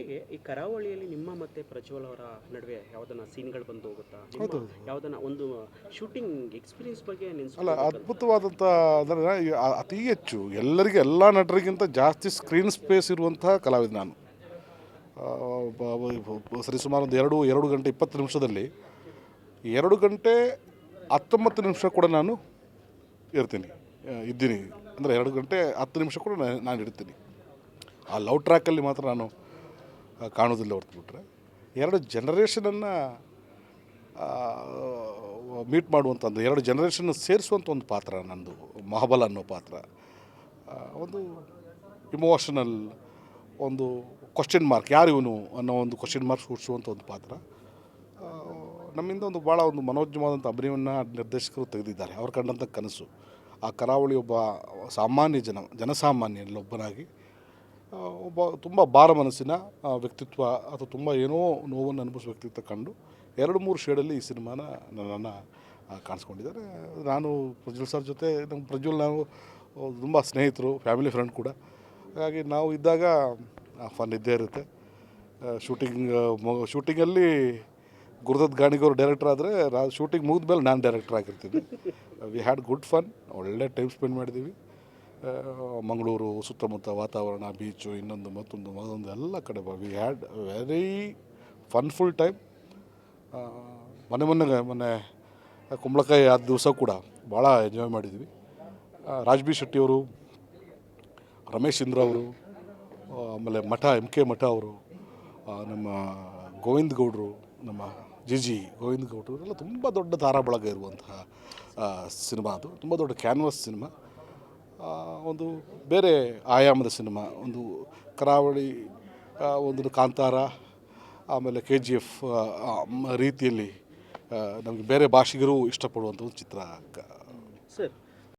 ಜೊತೆಗೆ ಈ ಕರಾವಳಿಯಲ್ಲಿ ನಿಮ್ಮ ಮತ್ತೆ ಪ್ರಜ್ವಲ್ ಅವರ ನಡುವೆ ಯಾವ್ದನ್ನ ಸೀನ್ಗಳು ಬಂದು ಹೋಗುತ್ತಾ? ಯಾವ್ದನ್ನ ಒಂದು ಶೂಟಿಂಗ್ ಎಕ್ಸ್ಪೀರಿಯನ್ಸ್ ಬಗ್ಗೆ ಅಲ್ಲ ಅದ್ಭುತವಾದಂತ ಅದ್ಭುತವಾದಂಥ ಅಂದರೆ ಅತಿ ಹೆಚ್ಚು ಎಲ್ಲರಿಗೆ ಎಲ್ಲ ನಟರಿಗಿಂತ ಜಾಸ್ತಿ ಸ್ಕ್ರೀನ್ ಸ್ಪೇಸ್ ಇರುವಂತಹ ಕಲಾವಿದ ನಾನು. ಆ, ಬ- ಬ- ಬ- ಸರಿಸುಮಾರು ಒಂದು ಎರಡು ಎರಡು ಗಂಟೆ ಇಪ್ಪತ್ತು ನಿಮಿಷದಲ್ಲಿ ಎರಡು ಗಂಟೆ ಹತ್ತೊಂಬತ್ತು ನಿಮಿಷ ಕೂಡ ನಾನು ಇರ್ತೀನಿ. ಆ, ಇದ್ದೀನಿ. ಅಂದರೆ ಎರಡು ಗಂಟೆ ಹತ್ತು ನಿಮಿಷ ಕೂಡ ನಾನು- ಇರ್ತೀನಿ ಆ ಲವ್ ಟ್ರ್ಯಾಕಲ್ಲಿ ಮಾತ್ರ ನಾನು ಕಾಣೋದಿಲ್ಲ ಹೊರತು ಬಿಟ್ಟರೆ ಎರಡು ಜನರೇಷನನ್ನು ಮೀಟ್ ಮಾಡುವಂಥದ್ದು ಎರಡು ಜನರೇಷನ್ ಸೇರಿಸುವಂಥ ಒಂದು ಪಾತ್ರ ನಂದು ಮಹಾಬಲ ಅನ್ನೋ ಪಾತ್ರ. ಒಂದು ಇಮೋಷನಲ್ ಒಂದು ಕ್ವಶನ್ ಮಾರ್ಕ್ ಯಾರು ಇವನು ಅನ್ನೋ ಒಂದು ಕ್ವಶನ್ ಮಾರ್ಕ್ ಸೂಚಿಸುವಂಥ ಒಂದು ಪಾತ್ರ. ನಮ್ಮಿಂದ ಒಂದು ಭಾಳ ಒಂದು ಮನೋಜ್ಞವಾದಂಥ ಅಭಿನಯವನ್ನು ನಿರ್ದೇಶಕರು ತೆಗೆದಿದ್ದಾರೆ. ಅವ್ರು ಕಂಡಂಥ ಕನಸು. ಆ ಕರಾವಳಿ ಒಬ್ಬ ಸಾಮಾನ್ಯ ಜನ ಜನಸಾಮಾನ್ಯನಲ್ಲೊಬ್ಬನಾಗಿ ಆ, ಒಬ್ಬ ತುಂಬ ಭಾರ ಮನಸ್ಸಿನ ವ್ಯಕ್ತಿತ್ವ ಅಥವಾ ತುಂಬ ಏನೋ ನೋವನ್ನು ಅನುಭವಿಸುವ ವ್ಯಕ್ತಿತ್ವ ಕಂಡು ಎರಡು ಮೂರು ಶೇಡಲ್ಲಿ ಈ ಸಿನಿಮಾನ ನನ್ನನ್ನು ಕಾಣಿಸ್ಕೊಂಡಿದ್ದಾರೆ. ನಾನು ಪ್ರಜ್ವಲ್ ಸರ್ ಜೊತೆ ನಮ್ಮ ಪ್ರಜ್ವಲ್ ನಾವು ತುಂಬ ಸ್ನೇಹಿತರು, ಫ್ಯಾಮಿಲಿ ಫ್ರೆಂಡ್ ಕೂಡ. ಹಾಗಾಗಿ ನಾವು ಇದ್ದಾಗ ಫನ್ ಇದ್ದೇ ಇರುತ್ತೆ. ಶೂಟಿಂಗ್ ಶೂಟಿಂಗಲ್ಲಿ ಗುರುದತ್ ಗಾಣಿಗೋರು ಡೈರೆಕ್ಟರ್ ಆದರೆ ರಾ, ಶೂಟಿಂಗ್ ಮುಗಿದ ಮೇಲೆ ನಾನು ಡೈರೆಕ್ಟರ್ ಆಗಿರ್ತೀನಿ. ವಿ ಹ್ಯಾಡ್ ಗುಡ್ ಫನ್, ಒಳ್ಳೆ ಟೈಮ್ ಸ್ಪೆಂಡ್ ಮಾಡಿದ್ದೀವಿ ಮಂಗಳೂರು ಸುತ್ತಮುತ್ತ ವಾತಾವರಣ ಬೀಚು ಇನ್ನೊಂದು ಮತ್ತೊಂದು ಮತ್ತೊಂದು ಎಲ್ಲ ಕಡೆ we had very funful time ಮೊನ್ನೆ ಮೊನ್ನೆ ಮೊನ್ನೆ ಕುಂಬಳಕಾಯಿ ಆದ ದಿವಸ ಕೂಡ ಭಾಳ ಎಂಜಾಯ್ ಮಾಡಿದ್ವಿ. ರಾಜ್ಬಿ ಶೆಟ್ಟಿಯವರು ರಮೇಶ್ ಇಂದ್ರ ಅವರು ಆಮೇಲೆ ಮಠ ಎಂ ಕೆ ಮಠ ಅವರು ನಮ್ಮ ಗೋವಿಂದ ಗೌಡರು ನಮ್ಮ ಜಿ ಜಿ ಗೋವಿಂದ ಗೌಡರು ಎಲ್ಲ ತುಂಬ ದೊಡ್ಡ ತಾರಾಬಳಗ ಇರುವಂತಹ ಆ, ಸಿನಿಮಾ ಅದು. ತುಂಬ ದೊಡ್ಡ ಕ್ಯಾನ್ವಾಸ್ ಸಿನಿಮಾ. ಒಂದು ಬೇರೆ ಆಯಾಮದ ಸಿನಿಮಾ, ಒಂದು ಕರಾವಳಿ ಒಂದು ಕಾಂತಾರ, ಆಮೇಲೆ ಕೆ ಜಿ ಎಫ್ ರೀತಿಯಲ್ಲಿ ನಮಗೆ ಬೇರೆ ಭಾಷಿಗರು ಇಷ್ಟಪಡುವಂಥ ಒಂದು ಚಿತ್ರ ಸರ್